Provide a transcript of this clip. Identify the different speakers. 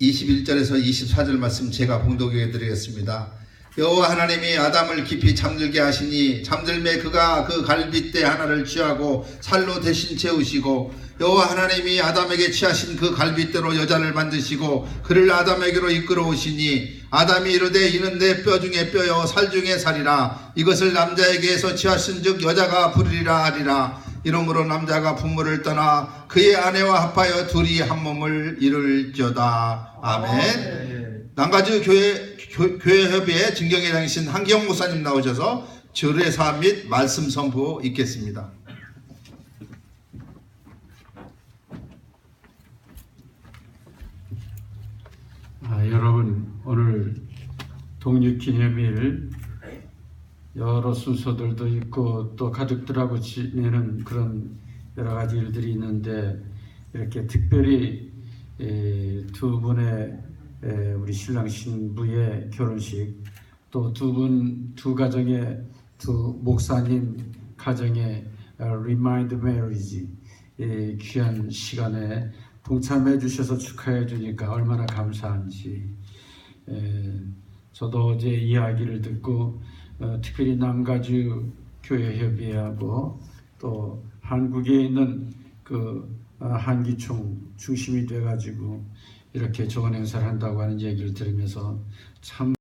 Speaker 1: 21절에서 24절 말씀 제가 봉독해 드리겠습니다. 여호와 하나님이 아담을 깊이 잠들게 하시니 잠들매 그가 그 갈빗대 하나를 취하고 살로 대신 채우시고 여호와 하나님이 아담에게 취하신 그 갈빗대로 여자를 만드시고 그를 아담에게로 이끌어 오시니 아담이 이르되 이는 내 뼈 중에 뼈요 살 중에 살이라 이것을 남자에게서 취하신즉 여자가 부르리라 하리라 이러므로 남자가 부모를 떠나 그의 아내와 합하여 둘이 한 몸을 이룰지어다 아멘. 남가주 교회 교, 교회 협의회 증경회장이신 한기영 목사님 나오셔서 주례사 및 말씀 선포 있겠습니다.
Speaker 2: 아, 여러분 오늘 독립기념일 여러 순서들도 있고 또 가족들하고 지내는 그런 여러 가지 일들이 있는데 이렇게 특별히 에, 두 분의 에, 우리 신랑 신부의 결혼식 또 두 분두 가정의 두 목사님 가정의 어, Remind Marriage 이 귀한 시간에 동참해 주셔서 축하해 주니까 얼마나 감사한지. 에, 저도 어제 이야기를 듣고 어, 특별히 남가주 교회 협의회하고 또 한국에 있는 그 어, 한기총 중심이 돼가지고 이렇게 좋은 행사를 한다고 하는 얘기를 들으면서 참